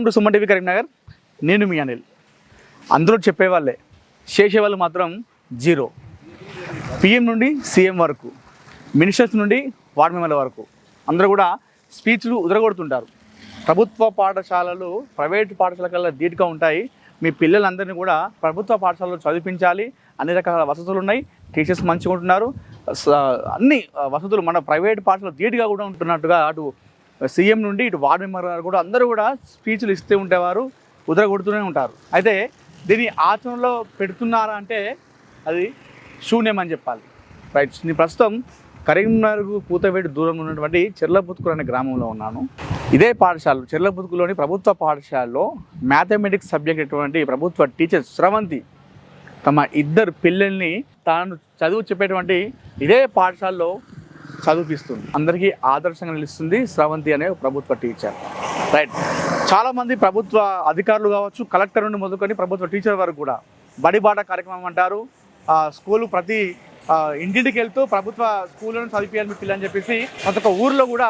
Welcome to Suman TV Karimnagar. నేను మీ అనిల్. అందరూ చెప్పేవాళ్ళే. చేసేవాళ్ళు మాత్రం జీరో. పిఎం నుండి సీఎం వరకు మినిస్టర్స్ నుండి వార్డ్ మెంబర్ల వరకు అందరూ కూడా స్పీచ్లు ఉదరగొడుతుంటారు. ప్రభుత్వ పాఠశాలలు ప్రైవేట్ పాఠశాల కల్లా ధీటుగా ఉంటాయి. మీ పిల్లలందరినీ కూడా ప్రభుత్వ పాఠశాలలో చదివించాలి. అన్ని రకాల వసతులు ఉన్నాయి. టీచర్స్ మంచిగా ఉంటున్నారు. స- అన్ని వసతులు మన ప్రైవేట్ పాఠశాల ధీటుగా కూడా ఉంటున్నట్టుగా అటు సీఎం నుండి ఇటు వార్డు మెంబర్ గారు కూడా అందరూ కూడా స్పీచ్లు ఇస్తూ ఉండేవారు ఉదరగొడుతూనే ఉంటారు. అయితే దీన్ని ఆచరణలో పెడుతున్నారా అంటే అది శూన్యం అని చెప్పాలి. రైట్ నేను ప్రస్తుతం కరీంనగర్ పూతవేటి దూరంలో ఉన్నటువంటి చెర్లపుతుకులు అనే గ్రామంలో ఉన్నాను. ఇదే పాఠశాల చెర్లపుతుకులోని ప్రభుత్వ పాఠశాలలో మ్యాథమెటిక్స్ సబ్జెక్ట్ అటువంటి ప్రభుత్వ టీచర్ స్రవంతి తమ ఇద్దరు పిల్లల్ని తాను చదువు చెప్పేటువంటి ఇదే పాఠశాలలో చదివిపిస్తుంది. అందరికీ ఆదర్శంగా నిలుస్తుంది స్రవంతి అనే ప్రభుత్వ టీచర్. రైట్ చాలామంది ప్రభుత్వ అధికారులు కావచ్చు కలెక్టర్ నుండి మొదలుకొని ప్రభుత్వ టీచర్ వరకు కూడా బడిబాట కార్యక్రమం అంటారు. స్కూలు ప్రతి ఇంటింటికి వెళ్తూ ప్రభుత్వ స్కూళ్ళను చదివించాలి మీ పిల్లని చెప్పేసి ప్రతి ఒక్క ఊర్లో కూడా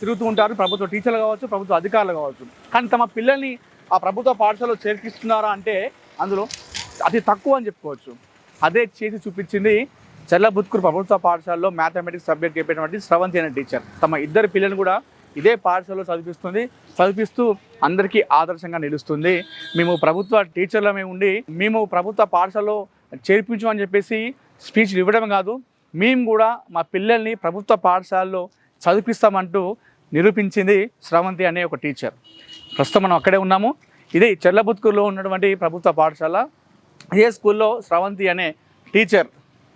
తిరుగుతూ ఉంటారు ప్రభుత్వ టీచర్లు కావచ్చు ప్రభుత్వ అధికారులు కావచ్చు. కానీ తమ పిల్లల్ని ఆ ప్రభుత్వ పాఠశాలలో చేర్పిస్తున్నారా అంటే అందులో అతి తక్కువ అని చెప్పుకోవచ్చు. అదే చేసి చూపించింది చెల్లబుత్కూరు ప్రభుత్వ పాఠశాలలో మ్యాథమెటిక్స్ సబ్జెక్ట్ చెప్పేటువంటి స్రవంతి అనే టీచర్ తమ ఇద్దరు పిల్లలు కూడా ఇదే పాఠశాలలో చదివిస్తుంది. చదివిస్తూ అందరికీ ఆదర్శంగా నిలుస్తుంది. మేము ప్రభుత్వ టీచర్లమే ఉండి మేము ప్రభుత్వ పాఠశాలలో చేర్పించు అని చెప్పేసి స్పీచ్లు ఇవ్వడం కాదు. మేము కూడా మా పిల్లల్ని ప్రభుత్వ పాఠశాలలో చదివిస్తామంటూ నిరూపించింది స్రవంతి అనే ఒక టీచర్ ప్రస్తుతం మనం అక్కడే ఉన్నాము. ఇది చెర్లబుత్కూరులో ఉన్నటువంటి ప్రభుత్వ పాఠశాల. ఇదే స్కూల్లో స్రవంతి అనే టీచర్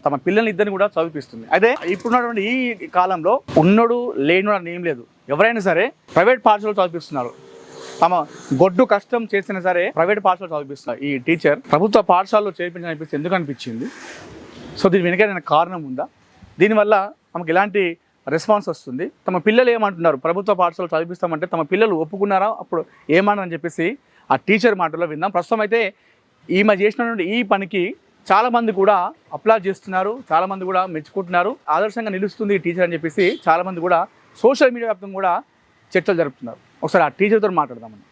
తమ పిల్లల్ని ఇద్దరిని కూడా చదివిపిస్తుంది. అయితే ఇప్పుడున్నటువంటి ఈ కాలంలో ఉన్నోడు లేనుడు అని ఏం లేదు. ఎవరైనా సరే ప్రైవేట్ పాఠశాలలో చదివిస్తున్నారు తమ గొడ్డు కష్టం చేసినా సరే ప్రైవేట్ పాఠశాలలో చదివిస్తున్నారు ఈ టీచర్ ప్రభుత్వ పాఠశాలలో చేర్పించని అనిపిస్తే ఎందుకు అనిపించింది? సో దీని వెనక కారణం ఉందా? దీనివల్ల తమకు ఎలాంటి రెస్పాన్స్ వస్తుంది? తమ పిల్లలు ఏమంటున్నారు? ప్రభుత్వ పాఠశాలలో చదివిస్తామంటే తమ పిల్లలు ఒప్పుకున్నారా? అప్పుడు ఏమన్నారని చెప్పేసి ఆ టీచర్ మాటలో విందాం. ప్రస్తుతం అయితే ఈమె చేసినటువంటి ఈ పనికి చాలామంది కూడా అప్లాడ్ చేస్తున్నారు చాలామంది కూడా మెచ్చుకుంటున్నారు ఆదర్శంగా నిలుస్తుంది ఈ టీచర్ అని చెప్పేసి చాలామంది కూడా సోషల్ మీడియా వ్యాప్తంగా కూడా చర్చలు జరుపుతున్నారు. ఒకసారి ఆ టీచర్తో మాట్లాడదామని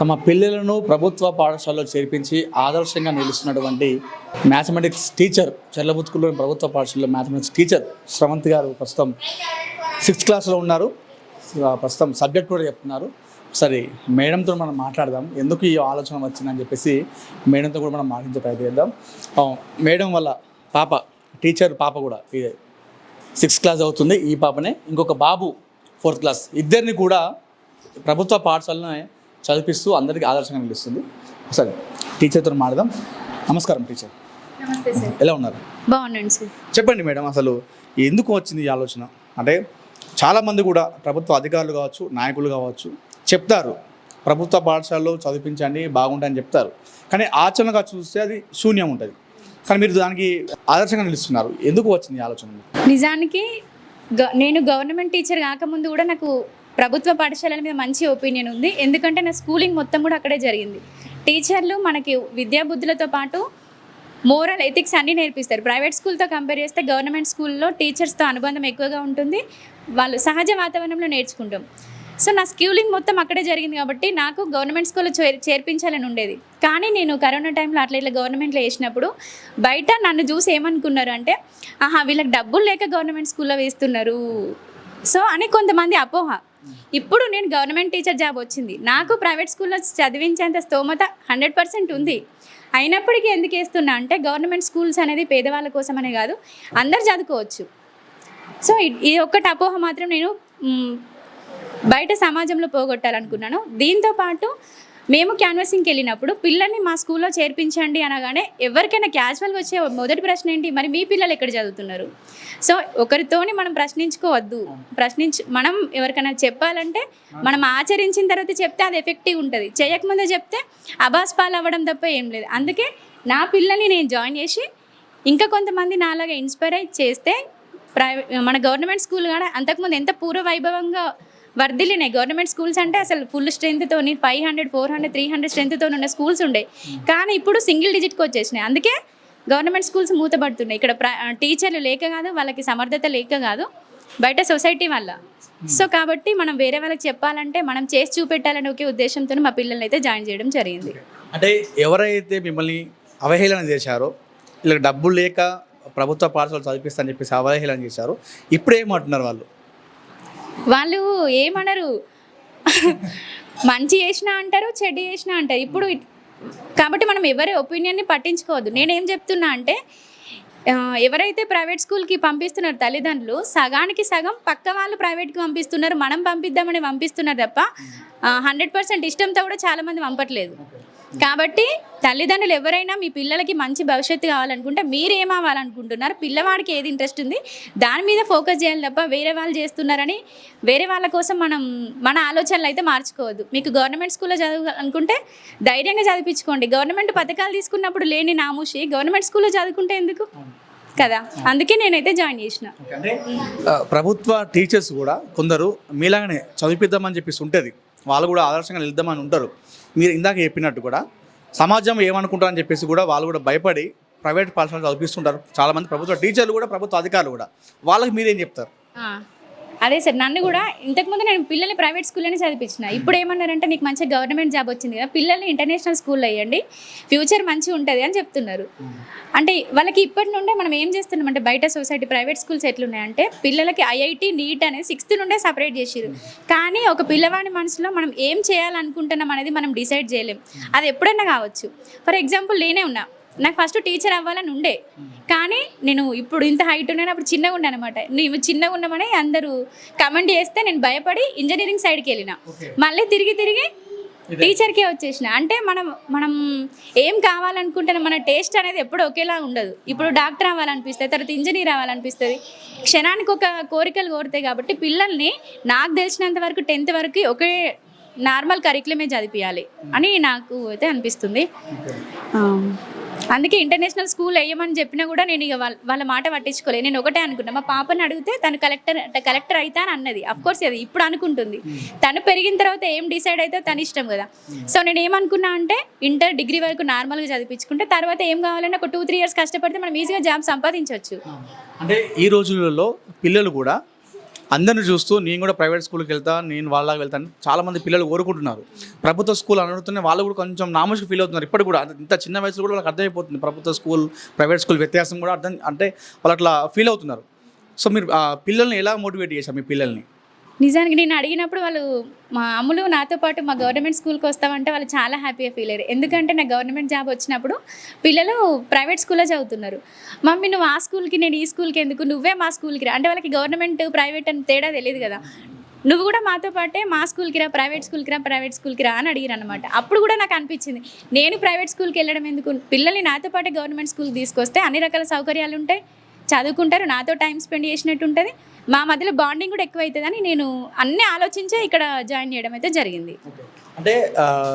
తమ పిల్లలను ప్రభుత్వ పాఠశాలలో చేర్పించి ఆదర్శంగా నిలుస్తున్నటువంటి మ్యాథమెటిక్స్ టీచర్ చెర్లబుత్కులోని ప్రభుత్వ పాఠశాలలో మ్యాథమెటిక్స్ టీచర్ శ్రవంత్ గారు ప్రస్తుతం సిక్స్త్ క్లాస్లో ఉన్నారు. ప్రస్తుతం సబ్జెక్ట్ కూడా చెప్తున్నారు. సరే మేడంతో మనం మాట్లాడదాం. ఎందుకు ఈ ఆలోచన వచ్చిందని చెప్పేసి మేడంతో కూడా మనం మాట్లాడే ప్రయత్నం చేద్దాం. మేడం వల్ల పాప టీచర్ పాప కూడా ఇదే సిక్స్త్ క్లాస్ అవుతుంది. ఈ పాపనే ఇంకొక బాబు ఫోర్త్ క్లాస్. ఇద్దరిని కూడా ప్రభుత్వ పాఠశాలనే చదివిస్తూ అందరికీ ఆదర్శంగా నిలుస్తుంది. సరే టీచర్తో మాట్లాడదాం. నమస్కారం టీచర్ ఎలా ఉన్నారు? బాగున్నాను సార్ చెప్పండి మేడం అసలు ఎందుకు వచ్చింది ఈ ఆలోచన? అంటే చాలామంది కూడా ప్రభుత్వ అధికారులు కావచ్చు నాయకులు కావచ్చు చెప్తారు. ప్రభుత్వ పాఠశాలలో చదివించండి బాగుంటాయని చెప్తారు. కానీ ఆచరణగా చూస్తే అది శూన్యం ఉంటుంది. కానీ మీరు దానికి ఆదర్శంగా నిలుస్తున్నారు. ఎందుకు వచ్చింది ఈ ఆలోచన? నిజానికి నేను గవర్నమెంట్ టీచర్ కాకముందు కూడా నాకు ప్రభుత్వ పాఠశాలల మీద మంచి ఒపీనియన్ ఉంది. ఎందుకంటే నా స్కూలింగ్ మొత్తం కూడా అక్కడే జరిగింది. టీచర్లు మనకి విద్యాబుద్ధులతో పాటు మోరల్ ఎథిక్స్ అన్నీ నేర్పిస్తారు. ప్రైవేట్ స్కూల్తో కంపేర్ చేస్తే గవర్నమెంట్ స్కూల్లో టీచర్స్తో అనుబంధం ఎక్కువగా ఉంటుంది. వాళ్ళు సహజ వాతావరణంలో నేర్చుకుంటాం. సో నా స్కూలింగ్ మొత్తం అక్కడే జరిగింది కాబట్టి నాకు గవర్నమెంట్ స్కూల్లో చేర్ చేర్పించాలని ఉండేది. కానీ నేను కరోనా టైంలో అట్లా ఇట్లా గవర్నమెంట్లో వేసినప్పుడు బయట నన్ను చూసి ఏమనుకున్నారు అంటే ఆహా వీళ్ళకి డబ్బులు లేక గవర్నమెంట్ స్కూల్లో వేస్తున్నారు. సో అని కొంతమంది అపోహ. ఇప్పుడు నేను గవర్నమెంట్ టీచర్ జాబ్ వచ్చింది. నాకు ప్రైవేట్ స్కూల్లో చదివించేంత స్తోమత హండ్రెడ్ పర్సెంట్ ఉంది. అయినప్పటికీ ఎందుకు వేస్తున్నా అంటే గవర్నమెంట్ స్కూల్స్ అనేది పేదవాళ్ళ కోసమనే కాదు అందరు చదువుకోవచ్చు. సో ఈ ఒక్కటి అపోహ మాత్రం నేను బయట సమాజంలో పోగొట్టాలనుకున్నాను. దీంతో పాటు మేము క్యాన్వసింగ్కి వెళ్ళినప్పుడు పిల్లల్ని మా స్కూల్లో చేర్పించండి అనగానే ఎవరికైనా క్యాజువల్గా వచ్చే మొదటి ప్రశ్న ఏంటి? మరి మీ పిల్లలు ఎక్కడ చదువుతున్నారు? సో ఒకరితోని మనం ప్రశ్నించుకోవద్దు. ప్రశ్నించు మనం ఎవరికైనా చెప్పాలంటే మనం ఆచరించిన తర్వాత చెప్తే అది ఎఫెక్టివ్ ఉంటుంది. చేయకముందే చెప్తే అబాస్ పాలు అవ్వడం తప్ప ఏం లేదు. అందుకే నా పిల్లల్ని నేను జాయిన్ చేసి ఇంకా కొంతమంది నాలాగా ఇన్స్పైర్ అయి చేస్తే ప్రైవేట్ మన గవర్నమెంట్ స్కూల్ కూడా అంతకుముందు ఎంత పూర్వ వైభవంగా వర్ధిల్లినాయి గవర్నమెంట్ స్కూల్స్ అంటే అసలు full స్ట్రెంత్తోని five hundred four hundred three hundred స్ట్రెంత్తో ఉన్న స్కూల్స్ ఉండే. కానీ ఇప్పుడు సింగిల్ డిజిట్కి వచ్చేసినాయి. అందుకే గవర్నమెంట్ స్కూల్స్ మూతపడుతున్నాయి. ఇక్కడ ప్ర టీచర్లు లేక కాదు వాళ్ళకి సమర్థత లేక కాదు బయట సొసైటీ వల్ల. సో కాబట్టి మనం వేరే వాళ్ళకి చెప్పాలంటే మనం చేసి చూపెట్టాలనే ఒకే ఉద్దేశంతో మా పిల్లల్ని అయితే జాయిన్ చేయడం జరిగింది. అంటే ఎవరైతే మిమ్మల్ని అవహేళన చేశారో వీళ్ళకి డబ్బులు లేక ప్రభుత్వ పాఠశాలలు చదివిస్తా అని చెప్పేసి అవహేళన చేశారు ఇప్పుడు ఏమంటున్నారు వాళ్ళు? వాళ్ళు ఏమనరు. మంచి చేసినా అంటారు చెడ్డ చేసినా అంటారు. ఇప్పుడు కాబట్టి మనం ఎవరి ఒపీనియన్ని పట్టించుకోవద్దు. నేనేం చెప్తున్నా అంటే ఎవరైతే ప్రైవేట్ స్కూల్కి పంపిస్తున్నారు తల్లిదండ్రులు సగానికి సగం పక్క వాళ్ళు ప్రైవేట్కి పంపిస్తున్నారు. మనం పంపిద్దామని పంపిస్తున్నారు తప్ప హండ్రెడ్ పర్సెంట్ ఇష్టంతో కూడా చాలామంది పంపట్లేదు. కాబట్టి తల్లిదండ్రులు ఎవరైనా మీ పిల్లలకి మంచి భవిష్యత్తు కావాలనుకుంటే మీరు ఏమవ్వాలనుకుంటున్నారు పిల్లవాడికి ఏది ఇంట్రెస్ట్ ఉంది? దాని మీద ఫోకస్ చేయాలి తప్ప వేరే వాళ్ళు చేస్తున్నారని వేరే వాళ్ళ కోసం మనం మన ఆలోచనలు అయితే మార్చుకోవద్దు. మీకు గవర్నమెంట్ స్కూల్లో చదువు అనుకుంటే ధైర్యంగా చదివించుకోండి. గవర్నమెంట్ పథకాలు తీసుకున్నప్పుడు లేని నామూషి గవర్నమెంట్ స్కూల్లో చదువుకుంటే ఎందుకు? కదా? అందుకే నేనైతే జాయిన్ చేసిన. అంటే ప్రభుత్వ టీచర్స్ కూడా కొందరు మీలాగానే చదివిద్దామని చెప్పేసి ఉంటుంది. వాళ్ళు కూడా ఆదర్శంగా నిలుద్దామని ఉంటారు. మీరు ఇందాక చెప్పినట్టు కూడా సమాజం ఏమనుకుంటారని చెప్పేసి కూడా వాళ్ళు కూడా భయపడి ప్రైవేట్ పాఠశాలలు చదివిస్తుంటారు. చాలామంది ప్రభుత్వ టీచర్లు కూడా ప్రభుత్వ అధికారులు కూడా. వాళ్ళకి మీరేం చెప్తారు? అదే సార్ నన్ను కూడా ఇంతకుముందు నేను పిల్లల్ని ప్రైవేట్ స్కూల్లోనే చదివించిన. ఇప్పుడు ఏమన్నారంటే నీకు మంచి గవర్నమెంట్ జాబ్ వచ్చింది కదా పిల్లల్ని ఇంటర్నేషనల్ స్కూల్లో వేయండి ఫ్యూచర్ మంచిగా ఉంటుంది అని చెప్తున్నారు. అంటే వాళ్ళకి ఇప్పటి నుండే మనం ఏం చేస్తున్నాం అంటే బయట సొసైటీ ప్రైవేట్ స్కూల్స్ ఎట్లున్నాయంటే పిల్లలకి ఐఐటి నీట్ అనేది సిక్స్త్ నుండే సపరేట్ చేసిరు కానీ ఒక పిల్లవాడి మనసులో మనం ఏం చేయాలనుకుంటున్నాం అనేది మనం డిసైడ్ చేయలేం. అది ఎప్పుడైనా కావచ్చు. ఫర్ ఎగ్జాంపుల్ నేనే ఉన్నా. నాకు ఫస్ట్ టీచర్ అవ్వాలని ఉండే. కానీ నేను ఇప్పుడు ఇంత హైట్ ఉన్నాను అప్పుడు చిన్నగా ఉండే అనమాట నువ్వు చిన్నగా ఉన్నామని అందరూ కమెంట్ చేస్తే నేను భయపడి ఇంజనీరింగ్ సైడ్కి వెళ్ళిన. మళ్ళీ తిరిగి తిరిగి టీచర్కే వచ్చేసిన. అంటే మనం మనం ఏం కావాలనుకుంటున్నాం మన టేస్ట్ అనేది ఎప్పుడు ఒకేలా ఉండదు. ఇప్పుడు డాక్టర్ అవ్వాలనిపిస్తుంది తర్వాత ఇంజనీర్ అవ్వాలనిపిస్తుంది. క్షణానికి ఒక కోరికలు కోరుతాయి కాబట్టి పిల్లల్ని నాకు తెలిసినంత వరకు టెన్త్ వరకు ఒకే నార్మల్ కరికులమే చదివియాలి అని నాకు అయితే అనిపిస్తుంది. అందుకే ఇంటర్నేషనల్ స్కూల్ వేయమని చెప్పినా కూడా నేను ఇక వాళ్ళ వాళ్ళ మాట పట్టించుకోలేదు నేను ఒకటే అనుకున్నా. మా పాపని అడిగితే తను కలెక్టర్ కలెక్టర్ అవుతా అని అన్నది. కోర్స్ అది ఇప్పుడు అనుకుంటుంది. తను పెరిగిన తర్వాత ఏం డిసైడ్ అయితే తన ఇష్టం కదా. సో నేను ఏమనుకున్నా అంటే ఇంటర్ డిగ్రీ వరకు నార్మల్గా చదివించుకుంటే తర్వాత ఏం కావాలన్నా ఒక టూ త్రీ ఇయర్స్ కష్టపడితే మనం ఈజీగా జాబ్ సంపాదించవచ్చు. అంటే ఈ రోజులలో పిల్లలు కూడా అందరిని చూస్తూ నేను కూడా ప్రైవేట్ స్కూల్కి వెళ్తా నేను వాళ్ళకి వెళ్తాను చాలామంది పిల్లలు కోరుకుంటున్నారు ప్రభుత్వ స్కూల్ అనడుతూనే వాళ్ళు కూడా కొంచెం నామోషి ఫీల్ అవుతున్నారు. ఇప్పటికి కూడా అంత- ఇంత చిన్న వయసులో కూడా వాళ్ళకి అర్థమైపోతుంది. ప్రభుత్వ స్కూల్ ప్రైవేట్ స్కూల్ వ్యత్యాసం కూడా అర్థం అంటే వాళ్ళు అట్లా ఫీల్ అవుతున్నారు. సో మీరు ఆ పిల్లల్ని ఎలా మోటివేట్ చేశారు మీ పిల్లల్ని? నిజానికి నేను అడిగినప్పుడు వాళ్ళు మా అమ్ములు నాతో పాటు మా గవర్నమెంట్ స్కూల్కి వస్తామంటే వాళ్ళు చాలా హ్యాపీగా ఫీల్ అయ్యారు. ఎందుకంటే నాకు గవర్నమెంట్ జాబ్ వచ్చినప్పుడు పిల్లలు ప్రైవేట్ స్కూల్లో చదువుతున్నారు. మమ్మీ నువ్వు ఆ స్కూల్కి నేను ఈ స్కూల్కి ఎందుకు? నువ్వే మా స్కూల్కి రా. అంటే వాళ్ళకి గవర్నమెంట్ ప్రైవేట్ అని తేడా తెలియదు కదా. నువ్వు కూడా మాతో పాటే మా స్కూల్కి రా ప్రైవేట్ స్కూల్కి రా ప్రైవేట్ స్కూల్కి రా అని అడిగారు అనమాట అప్పుడు కూడా నాకు అనిపించింది నేను ప్రైవేట్ స్కూల్కి వెళ్ళడం ఎందుకు? పిల్లల్ని నాతో పాటే గవర్నమెంట్ స్కూల్కి తీసుకొస్తే అన్ని రకాల సౌకర్యాలు ఉంటాయి. చదువుకుంటారు నాతో టైం స్పెండ్ చేసినట్టు ఉంటుంది. మా మధ్యలో బాండింగ్ కూడా ఎక్కువ అవుతుందని నేను అన్నీ ఆలోచించే ఇక్కడ జాయిన్ చేయడం అయితే జరిగింది. అంటే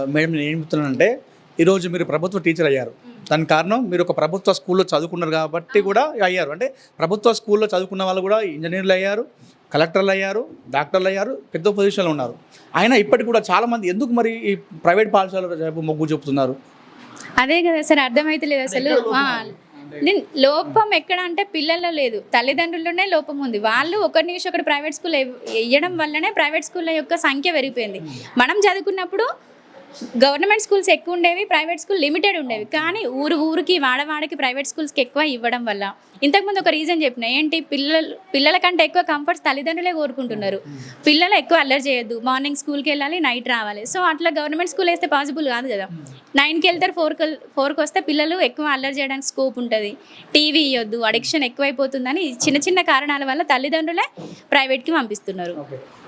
మేడం నేను ఏం చెప్తున్నానంటే ఈరోజు మీరు ప్రభుత్వ టీచర్ అయ్యారు. దానికి కారణం మీరు ఒక ప్రభుత్వ స్కూల్లో చదువుకున్నారు కాబట్టి కూడా అయ్యారు. అంటే ప్రభుత్వ స్కూల్లో చదువుకున్న వాళ్ళు కూడా ఇంజనీర్లు అయ్యారు కలెక్టర్లు అయ్యారు డాక్టర్లు అయ్యారు పెద్ద పొజిషన్లో ఉన్నారు. అయినా ఇప్పటికి కూడా చాలామంది ఎందుకు మరి ఈ ప్రైవేట్ పాఠశాల వైపు మొగ్గు చూపుతున్నారు? అదే కదా సార్ అర్థమైతే లేదు అసలు ఆ, నేను లోపం ఎక్కడ అంటే పిల్లల్లో లేదు. తల్లిదండ్రుల్లోనే లోపం ఉంది. వాళ్ళు ఒకరి నిమిషం ఒకటి ప్రైవేట్ స్కూల్ వేయడం వల్లనే ప్రైవేట్ స్కూళ్ళ యొక్క సంఖ్య పెరిగిపోయింది. మనం చదువుకున్నప్పుడు గవర్నమెంట్ స్కూల్స్ ఎక్కువ ఉండేవి ప్రైవేట్ స్కూల్ లిమిటెడ్ ఉండేవి. కానీ ఊరు ఊరికి వాడవాడకి ప్రైవేట్ స్కూల్స్కి ఎక్కువ ఇవ్వడం వల్ల ఇంతకుముందు ఒక రీజన్ చెప్పిన ఏంటి పిల్లలు పిల్లల కంటే ఎక్కువ కంఫర్ట్స్ తల్లిదండ్రులే కోరుకుంటున్నారు. పిల్లలు ఎక్కువ అల్లరి చేయొద్దు మార్నింగ్ స్కూల్కి వెళ్ళాలి నైట్ రావాలి. సో అట్లా గవర్నమెంట్ స్కూల్ వేస్తే పాసిబుల్ కాదు కదా. నైన్కి వెళ్తారు ఫోర్కి ఫోర్కి వస్తే పిల్లలు ఎక్కువ అల్లరి చేయడానికి స్కోప్ ఉంటుంది. టీవీ ఇవ్వద్దు అడిక్షన్ ఎక్కువైపోతుందని చిన్న చిన్న కారణాల వల్ల తల్లిదండ్రులే ప్రైవేట్కి పంపిస్తున్నారు.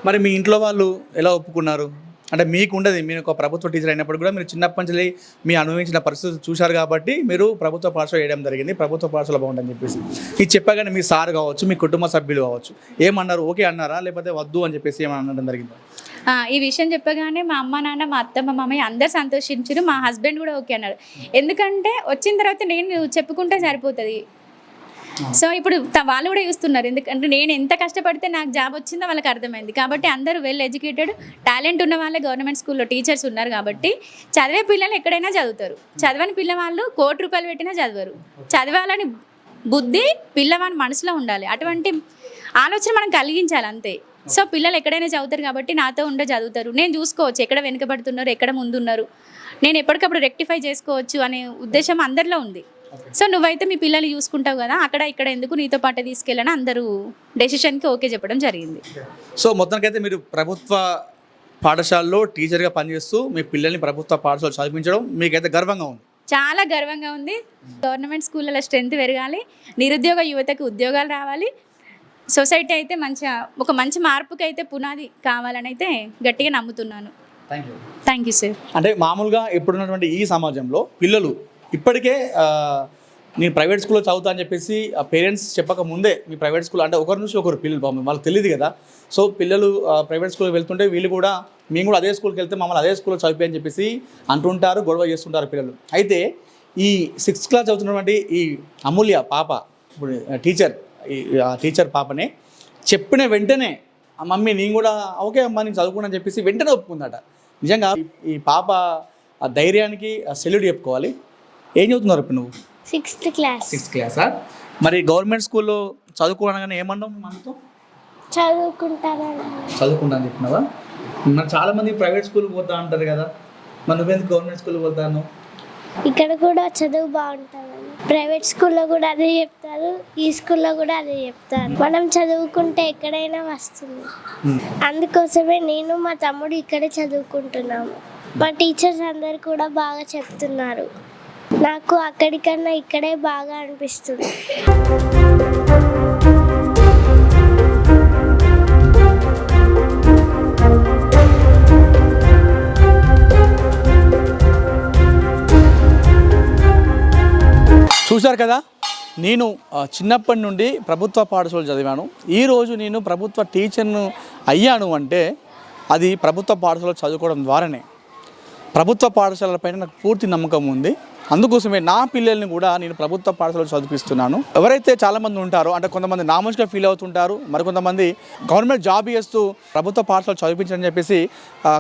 మరి మీ ఇంట్లో వాళ్ళు ఎలా ఒప్పుకున్నారు? అంటే మీకు ఉండదు మీరు ఒక ప్రభుత్వ టీచర్ అయినప్పుడు కూడా మీరు చిన్నప్పటి నుంచి మీ అనుభవించిన పరిస్థితులు చూశారు కాబట్టి మీరు ప్రభుత్వ పాఠశాల వేయడం జరిగింది ప్రభుత్వ పాఠశాల బాగుంటుందని చెప్పేసి. ఇది చెప్పగానే మీ సార్ కావచ్చు మీ కుటుంబ సభ్యులు కావచ్చు ఏమన్నారు? ఓకే అన్నారా? లేకపోతే వద్దు అని చెప్పేసి ఏమన్నా అనడం జరిగింది? ఈ విషయం చెప్పగానే మా అమ్మ నాన్న మా అత్త మా మామయ్య అందరు సంతోషించారు మా హస్బెండ్ కూడా ఓకే అన్నారు. ఎందుకంటే వచ్చిన తర్వాత నేను చెప్పుకుంటే సరిపోతుంది. సో ఇప్పుడు త- వాళ్ళు కూడా చూస్తున్నారు. ఎందుకంటే నేను ఎంత కష్టపడితే నాకు జాబ్ వచ్చిందో వాళ్ళకి అర్థమైంది. కాబట్టి అందరూ వెల్ ఎడ్యుకేటెడ్ టాలెంట్ ఉన్న వాళ్ళే గవర్నమెంట్ స్కూల్లో టీచర్స్ ఉన్నారు కాబట్టి చదివే పిల్లలు ఎక్కడైనా చదువుతారు. చదవని పిల్లవాళ్ళు కోటి రూపాయలు పెట్టినా చదవరు. చదవాలని బుద్ధి పిల్లవాడి మనసులో ఉండాలి. అటువంటి ఆలోచన మనం కలిగించాలి అంతే. సో పిల్లలు ఎక్కడైనా చదువుతారు కాబట్టి నాతో ఉండే చదువుతారు. నేను చూసుకోవచ్చు ఎక్కడ వెనుకబడుతున్నారు ఎక్కడ ముందున్నారు. నేను ఎప్పటికప్పుడు రెక్టిఫై చేసుకోవచ్చు అనే ఉద్దేశం అందరిలో ఉంది. సో నువ్వైతే మీ పిల్లలు చూసుకుంటావు కదా అక్కడ ఇక్కడ ఎందుకు నీతో పాటు తీసుకెళ్ళని అందరూ డెసిషన్కి ఓకే చెప్పడం జరిగింది. సో మొత్తానికైతే మీరు ప్రభుత్వ పాఠశాలలో టీచర్గా పనిచేస్తూ మీ పిల్లల్ని ప్రభుత్వ పాఠశాల చదివించడం మీకైతే గర్వంగా ఉంది. చాలా గర్వంగా ఉంది. గవర్నమెంట్ స్కూళ్ళలో స్ట్రెంత్ పెరగాలి నిరుద్యోగ యువతకు ఉద్యోగాలు రావాలి. సొసైటీ అయితే మంచిగా ఒక మంచి మార్పుకి అయితే పునాది కావాలని అయితే గట్టిగా నమ్ముతున్నాను. Thank you thank you sir అంటే మామూలుగా ఇప్పుడున్నటువంటి ఈ సమాజంలో పిల్లలు ఇప్పటికే నేను ప్రైవేట్ స్కూల్లో చదువుతా అని చెప్పేసి ఆ పేరెంట్స్ చెప్పక ముందే మీ ప్రైవేట్ స్కూల్ అంటే ఒకరి నుంచి ఒకరు పిల్లలు పాపం వాళ్ళకి తెలియదు కదా. సో పిల్లలు ప్రైవేట్ స్కూల్కి వెళ్తుంటే వీళ్ళు కూడా మేము కూడా అదే స్కూల్కి వెళ్తే మమ్మల్ని అదే స్కూల్లో చదివి అని చెప్పేసి అంటుంటారు గొడవ చేస్తుంటారు పిల్లలు. అయితే ఈ సిక్స్త్ క్లాస్ చదువుతున్నటువంటి ఈ అమూల్య పాప ఇప్పుడు టీచర్ ఈ ఆ టీచర్ పాపనే చెప్పిన వెంటనే "ఆ మమ్మీ నేను కూడా ఓకే అమ్మా నేను చదువుకున్నాను చెప్పేసి వెంటనే ఒప్పుకుందట. నిజంగా ఈ- ఈ పాప ఆ ధైర్యానికి సెల్యూట్ చెప్పుకోవాలి. ఏం చదువుతున్నారు ఇప్పుడు నువ్వు? సిక్స్త్ క్లాస్ సిక్స్త్ క్లాసా మరి గవర్నమెంట్ స్కూల్లో చదువుకోవడానికి ఏమన్నావు మనతో? చదువుకుంటానని చదువుకుంటా అని చెప్పినావా? మరి చాలా మంది ప్రైవేట్ స్కూల్కి పోతా అంటారు కదా. మరి నువ్వెందుకు గవర్నమెంట్ స్కూల్కి పోతాను? ఇక్కడ కూడా చదువు బాగుంటుందని ప్రైవేట్ స్కూల్లో కూడా అదే చెప్తారు. ఈ స్కూల్లో కూడా అదే చెప్తారు. మనం చదువుకుంటే ఎక్కడైనా వస్తుంది. అందుకోసమే నేను మా తమ్ముడు ఇక్కడే చదువుకుంటున్నాము. మా టీచర్స్ అందరు కూడా బాగా చెప్తున్నారు. నాకు అక్కడికన్నా ఇక్కడే బాగా అనిపిస్తుంది. చూశారు కదా? నేను చిన్నప్పటి నుండి ప్రభుత్వ పాఠశాల చదివాను. ఈరోజు నేను ప్రభుత్వ టీచర్ను అయ్యాను అంటే అది ప్రభుత్వ పాఠశాల చదువుకోవడం ద్వారానే. ప్రభుత్వ పాఠశాలపైన నాకు పూర్తి నమ్మకం ఉంది. అందుకోసమే నా పిల్లల్ని కూడా నేను ప్రభుత్వ పాఠశాలలో చదివిస్తున్నాను ఎవరైతే చాలామంది ఉంటారో అంటే కొంతమంది నామోష్గా ఫీల్ అవుతుంటారు మరికొంతమంది గవర్నమెంట్ జాబ్ చేస్తూ ప్రభుత్వ పాఠశాల చదివించని చెప్పేసి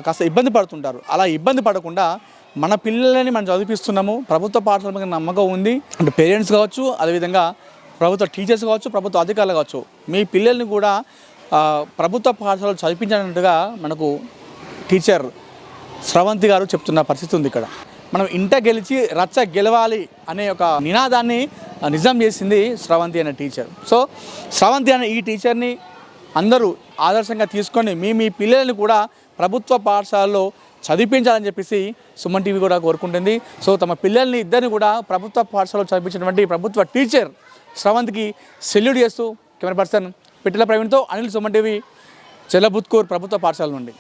కాస్త ఇబ్బంది పడుతుంటారు. అలా ఇబ్బంది పడకుండా మన పిల్లలని మనం చదివిస్తున్నాము ప్రభుత్వ పాఠశాల మీద నమ్మకం ఉంది. అంటే పేరెంట్స్ కావచ్చు అదేవిధంగా ప్రభుత్వ టీచర్స్ కావచ్చు ప్రభుత్వ అధికారులు కావచ్చు మీ పిల్లల్ని కూడా ప్రభుత్వ పాఠశాలలో చదివించినట్టుగా మనకు టీచర్ స్రవంతి గారు చెప్తున్న పరిస్థితి ఉంది ఇక్కడ. మనం ఇంట గెలిచి రచ్చ గెలవాలి అనే ఒక నినాదాన్ని నిజం చేసింది స్రవంతి అనే టీచర్. సో స్రవంతి అనే ఈ టీచర్ని అందరూ ఆదర్శంగా తీసుకొని మీ మీ పిల్లల్ని కూడా ప్రభుత్వ పాఠశాలలో చదివించాలని చెప్పేసి సుమన్ టీవీ కూడా కోరుకుంటుంది. సో తమ పిల్లల్ని ఇద్దరిని కూడా ప్రభుత్వ పాఠశాలలో చదివించినటువంటి ప్రభుత్వ టీచర్ స్రవంతికి సెల్యూట్ చేస్తూ కెమెరా పర్సన్ పిట్టల ప్రవీణ్తో అనిల్ సుమన్ టీవీ చెల్లబుత్కూర్ ప్రభుత్వ పాఠశాల నుండి.